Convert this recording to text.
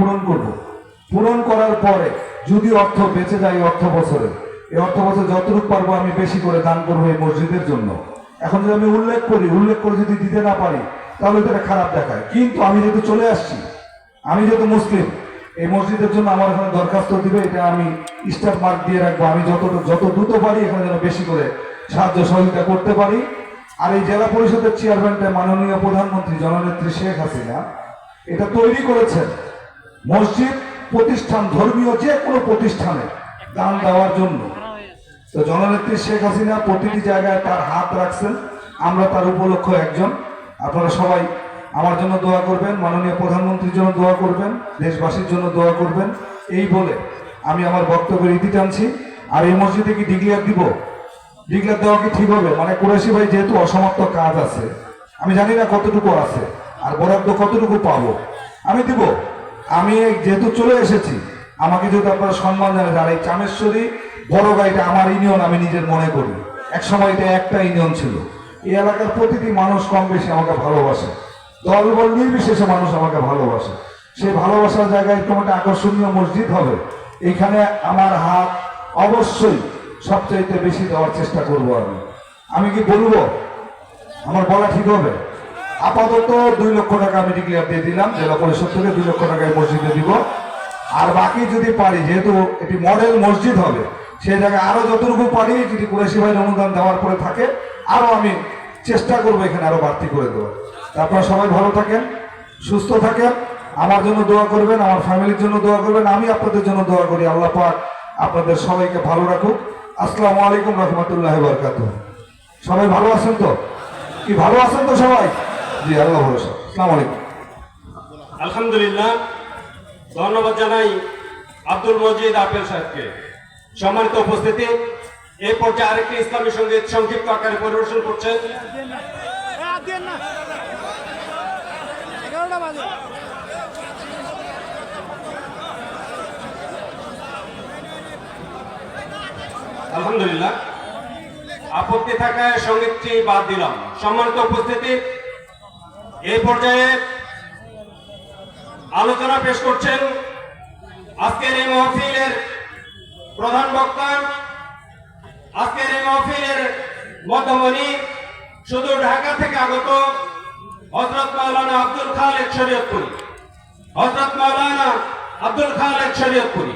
পূরণ করব। পূরণ করার পরে যদি অর্থ বেঁচে যায় অর্থ বছরে, এই অর্থ বছর যতটুকু পারব আমি বেশি করে দান করব এই মসজিদের জন্য। এখন যদি আমি উল্লেখ করি, উল্লেখ করে যদি দিতে না পারি, তাহলে তো এটা খারাপ দেখায়। কিন্তু আমি যেহেতু চলে আসছি, আমি যেহেতু মুসলিম, এই মসজিদের জন্য আমার এখানে দরখাস্ত দিবে, এটা আমি স্টার মার্ক দিয়ে রাখব। আমি যত যত দ্রুত পারি এখানে যেন বেশি করে সাহায্য সহযোগিতা করতে পারি। আর এই জেলা পরিষদের চেয়ারম্যানটা মাননীয় প্রধানমন্ত্রী জননেত্রী শেখ হাসিনা, এটা তৈরি করেছেন। মসজিদ, প্রতিষ্ঠান ধর্মীয় যে কোনো প্রতিষ্ঠানে দান দেওয়ার জন্য। তো জননেত্রী শেখ হাসিনা প্রতিটি জায়গায় তার হাত রাখছেন। আমরা তার উপলক্ষ একজন। আপনারা সবাই আমার জন্য দোয়া করবেন, মাননীয় প্রধানমন্ত্রীর জন্য দোয়া করবেন, দেশবাসীর জন্য দোয়া করবেন। এই বলে আমি আমার বক্তব্যের ইতি টানছি। আর এই মসজিদে কি ডিক্লিয়ার দিব? ডিক্লিয়ার দেওয়া কি ঠিক হবে? মানে কুরেশি ভাই যেহেতু অসমাপ্ত কাজ আছে, আমি জানি না কতটুকু আছে, আর বরাদ্দ কতটুকু পাবো। আমি দিব আমি যেহেতু চলে এসেছি, আমাকে যেহেতু আপনারা সম্মান জানেন আর এই চামেশ্বরী বড় গাড়িটা আমার ইউনিয়ন, আমি নিজের মনে করি। এক সময় এটা একটা ইউনিয়ন ছিল। এই এলাকার প্রতিটি মানুষ কম বেশি আমাকে ভালোবাসে। দল বল নির্বিশেষে মানুষ আমাকে ভালোবাসে। সেই ভালোবাসার জায়গায় এরকম একটা আকর্ষণীয় মসজিদ হবে, এখানে আমার হাত অবশ্যই সবচাইতে বেশি দেওয়ার চেষ্টা করব আমি। আমি কি বলব? আমার বলা ঠিক হবে? আপাতত দুই লক্ষ টাকা আমি ডিক্লেয়ার দিয়ে দিলাম জেলা পরিষদ থেকে দুই লক্ষ টাকায় মসজিদে দিব। আর বাকি যদি পারি, যেহেতু এটি মডেল মসজিদ হবে, সেই জায়গায় আরও যতটুকু পারি, যদি কুরেশি ভাইয়ের অনুদান দেওয়ার পরে থাকে, আরও আমি চেষ্টা করব এখানে আরও বাড়তি করে দেওয়ার। আপনারা সবাই ভালো থাকেন, সুস্থ থাকেন, আমার জন্য দোয়া করবেন, আমার ফ্যামিলির জন্য দোয়া করবেন, আমি আপনাদের জন্য দোয়া করি, আল্লাহ পাক আপনাদের সবাইকে ভালো রাখুক। আসসালামু আলাইকুম রহমতুল্লাহ বরকাত সবাই ভালো আছেন তো? কি, ভালো আছেন তো সবাই? জি, আল্লাহ ভরসা আসসালামু আলাইকুম। আলহামদুলিল্লাহ, ধন্যবাদ জানাই আব্দুল মজিদ আপেল সাহেবকে। সম্মানিত উপস্থিতি, এই পর্যায়ে আরেকটি ইসলামী সংগীত সংক্ষিপ্ত আকারে পরিবেশন বাজে আলহামদুলিল্লাহ, আপত্তি থাকায় সঙ্গীতটি বাদ দিলাম। সম্মানিত উপস্থিতি এই পর্যায়ে আলোচনা পেশ করছেন আজকের এই মহফিলের প্রধান বক্তা, আজকের এই মহফিলের মধ্যমণি, শুধু ঢাকা থেকে আগত হজরত মাওলানা আব্দুল খাল খালেক শরীয়তপুরি হজরত মাওলানা আব্দুল খালেক শরীয়তপুরি